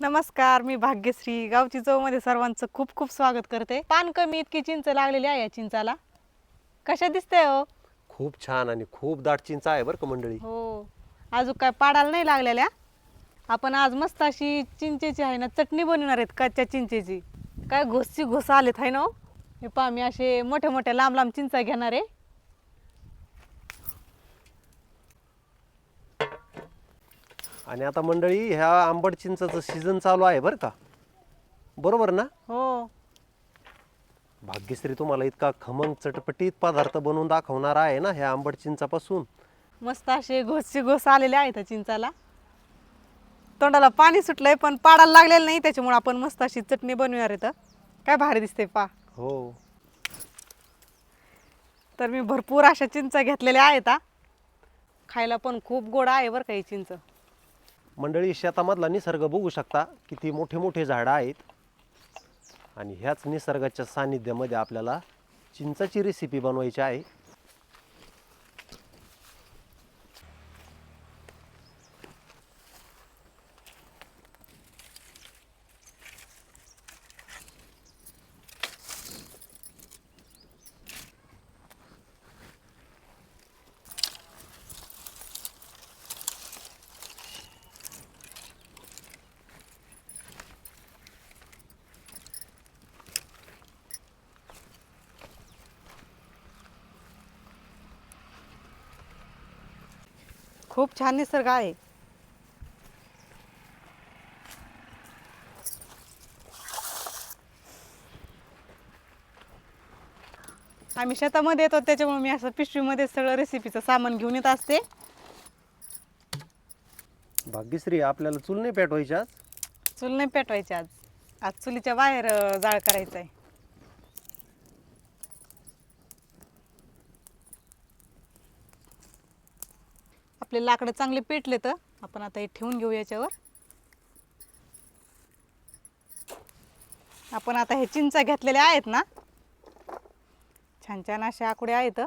नमस्कार मी भाग्यश्री. गावची चौमध्ये सर्वांचं खूप खूप स्वागत करते. पान कमी इतकी चिंच लागलेली आहे या चिंचाला. कशा दिसते हो? खूप छान आणि खूप दाट चिंच आहे बरं का मंडळी. हो. अजून काय पाडायला नाही लागलेल्या? आपण आज मस्त अशी चिंचेची आहे ना चटणी बनवणार आहेत कच्च्या चिंचेची. काय घोसची घोस आलेत आहे ना हो? हे पहा मी असे मोठे मोठे लांब लांब चिंचा घेणार आहे. आणि आता मंडळी ह्या आंबट चिंचाचं सीझन चालू आहे बरं का? बरोबर ना? हो. भाग्यश्री तुम्हाला इतका खमंग चटपटीत पदार्थ बनवून दाखवणार आहे ना ह्या आंबट चिंचापासून? मस्त असे घोसची घोस आलेले आहेत त्या चिंचाला. तोंडाला पाणी सुटलंय पण पाडायला लागलेलं नाही त्याच्यामुळे आपण मस्त अशी चटणी बनवणार आहेत काय भारी दिसते पा. हो. तर मी भरपूर अशा चिंचा घेतलेल्या आहेत हा. खायला पण खूप गोड आहे बरं का ही चिंच. मंडळी शेतामधला निसर्ग बघू शकता. किती मोठे मोठे झाडं आहेत. आणि ह्याच निसर्गाच्या सानिध्यामध्ये आपल्याला चिंचाची रेसिपी बनवायची आहे. खूप छान निसर्ग आहे. आम्ही शेतामध्ये येतो त्याच्यामुळे मी असं पिशवीमध्ये सगळं रेसिपीचं सामान घेऊन येत असते. भाग्यश्री आपल्याला चूल नाही पेटवायची आज? चूल नाही पेटवायची आज. आज चुलीच्या बाहेर जाळ करायचं आहे आपले लाकडं चांगले पेटले तर आपण आता हे ठेवून घेऊ याच्यावर. आपण आता हे चिंचा घेतलेल्या आहेत ना? छान छान अशा आकुडे आहेत.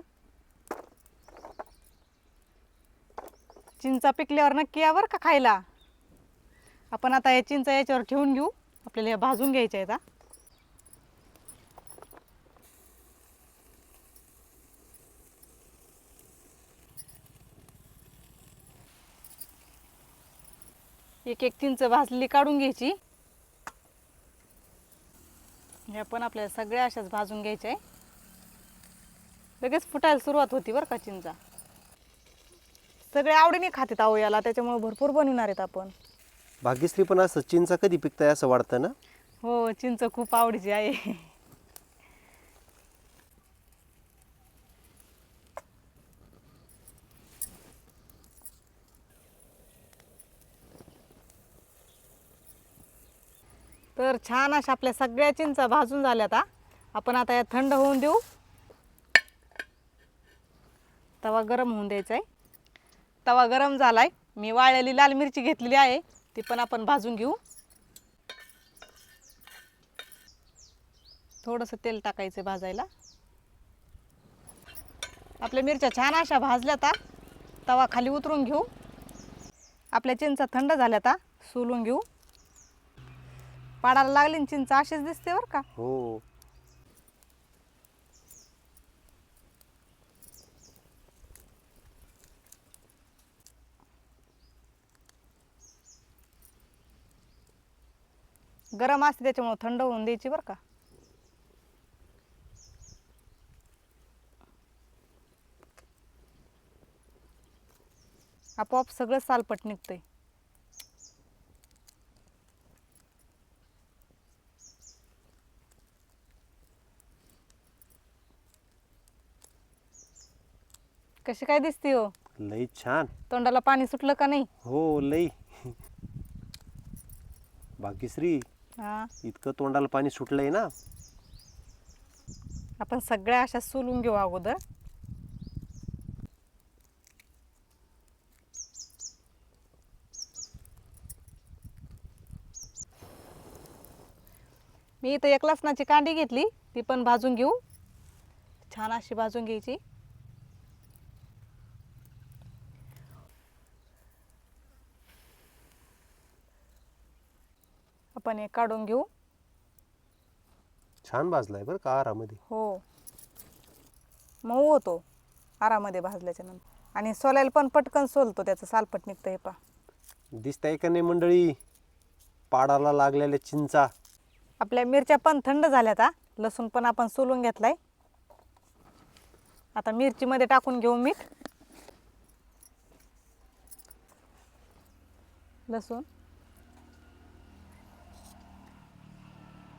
चिंचा पिकल्यावर नक्की यावर का खायला? आपण आता या चिंचा याच्यावर ठेवून घेऊ. आपल्याला या भाजून घ्यायच्या आहेत एक एक चिंच भाजलेली काढून घ्यायची. ह्या पण आपल्याला सगळ्या अशाच भाजून घ्यायच्या आहे लगेच फुटायला सुरुवात होती बरं का चिंचा. सगळे आवडीने खातात आहो याला त्याच्यामुळे भरपूर बनवणार आहेत आपण. भाग्यश्री पण असं चिंचा कधी पिकताय असं वाटतं ना? हो चिंच खूप आवडीची आहे. तर छान अशा आपल्या सगळ्या चिंचा भाजून झाल्यात आता आपण आता या थंड होऊन देऊ. तवा गरम होऊन द्यायचा आहे तवा गरम झाला आहे मी वाळलेली लाल मिरची घेतलेली आहे. ती पण आपण भाजून घेऊ. थोडंसं तेल टाकायचं भाजायला. आपल्या मिरच्या छान अशा भाजल्यात आता तवा खाली उतरून घेऊ. आपल्या चिंचा थंड झाल्या आता सोलून घेऊ. पाडायला लागली चिंच अशीच दिसते बरं का. हो. गरम असते त्याच्यामुळे थंड होऊन द्यायची बरं का. आपोआप सगळं सालपट निघतंय. कशी काय दिसते हो? लई छान. तोंडाला पाणी सुटलं का नाही? हो लई. भाग्यश्री हा. इतकं तोंडाला पाणी सुटलंय ना? आपण सगळ्या अशा सोलून घेऊ अगोदर. मी इथं एक लसणाची कांडी घेतली ती पण भाजून घेऊ. छान अशी भाजून घ्यायची. आपण हे काढून घेऊ. छान भाजलाय बरं का आरामध्ये. हो. मऊ होतो. आरामध्ये भाजल्याच्या नंतर. आणि सोलायला पण पटकन सोलतो त्याचं सालपट निघतं हे पा दिसतंय का नाही मंडळी? पाडाला लागलेल्या चिंचा. आपल्या मिरच्या पण थंड झाल्यात हा. लसूण पण आपण सोलून घेतलाय. आता मिरचीमध्ये टाकून घेऊ मीठ. लसूण.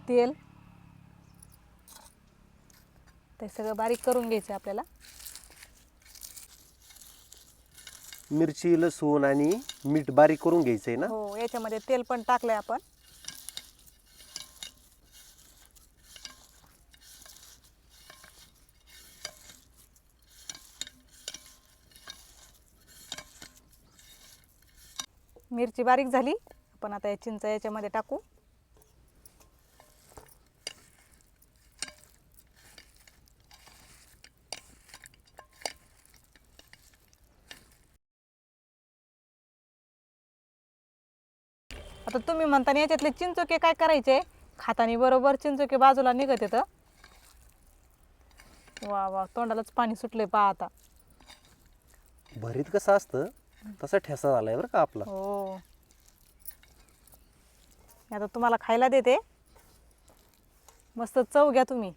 तेल ते सगळं बारीक करून घ्यायचं आपल्याला. मिरची लसूण आणि मीठ बारीक करून घ्यायचंय ना? हो याच्यामध्ये तेल पण टाकलंय आपण. मिरची बारीक झाली. आपण आता या चिंच याच्यामध्ये टाकू. आता तुम्ही म्हणता ना याच्यातले चिंचोके काय करायचे? खातानी बरोबर चिंचोके बाजूला निघत येतं. वा वा तोंडालाच पाणी सुटले पहा आता. भरीत कसं असतं? तसा ठेसा झालाय बरं का आपला. हो. आता तुम्हाला खायला देते. मस्त चव घ्या तुम्ही.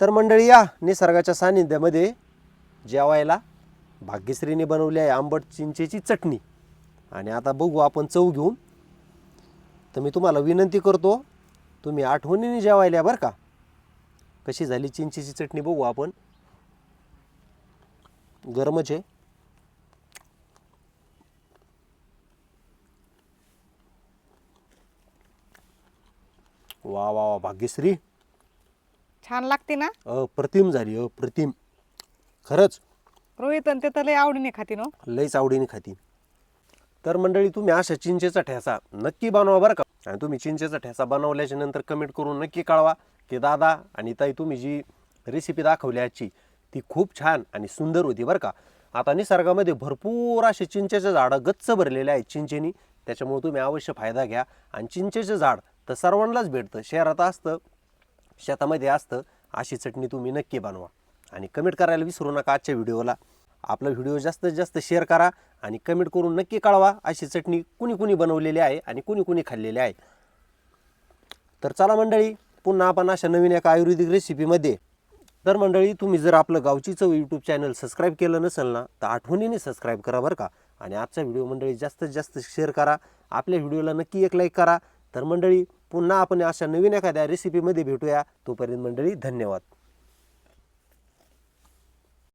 तर मंडळी या निसर्गाच्या सानिध्यामध्ये जेवायला भाग्यश्रीने बनवली आहे आंबट चिंचेची चटणी. आणि आता बघू आपण चव घेऊन. तर मी तुम्हाला विनंती करतो तुम्ही आठवणीने जेवायला बरं का. कशी झाली चिंचेची चटणी बघू आपण. गरमच आहे. वा वा वा भाग्यश्री. छान लागते ना? अप्रतिम झाली अप्रतिम. खरंच? रोहित आणि ते तर लय आवडीने खाते हो. ना लईच आवडीने खाती तर मंडळी तुम्ही अशा चिंचेचा ठेसा नक्की बनवा बरं का. आणि तुम्ही चिंचेचा ठेसा बनवल्याच्या नंतर कमेंट करून नक्की कळवा की दादा आणि ताई तुम्ही जी रेसिपी दाखवली आजची ती खूप छान आणि सुंदर होती बरं का. आता निसर्गामध्ये भरपूर असे चिंचेचे झाडं गच्च भरलेले आहेत चिंचेनी. त्याच्यामुळे तुम्ही अवश्य फायदा घ्या. आणि चिंचेचे झाड तर सर्वांनाच भेटतं. शहरात असतं शेतामध्ये असतं अशी चटणी तुम्ही नक्की बनवा. आणि कमेंट करायला विसरू नका आजच्या व्हिडिओला. आपला व्हिडिओ जास्तीत जास्त शेअर करा आणि कमेंट करून नक्की कळवा अशी चटणी कुणी कुणी बनवलेली आहे आणि कुणी कुणी खाल्लेली आहे. तर चला मंडळी पुन्हा आपण अशा नवीन एका आयुर्वेदिक रेसिपीमध्ये. तर मंडळी तुम्ही जर आपलं गावची चव यूट्यूब चॅनल सबस्क्राईब केलं नसेल ना तर आठवणीने सबस्क्राईब करा बरं का. आणि आजचा व्हिडिओ मंडळी जास्तीत जास्त शेअर करा. आपल्या व्हिडिओला नक्की एक लाईक करा. तर मंडळी पुन्हा आपण अशा नवीन एखाद्या रेसिपीमध्ये भेटूया. तोपर्यंत मंडळी धन्यवाद.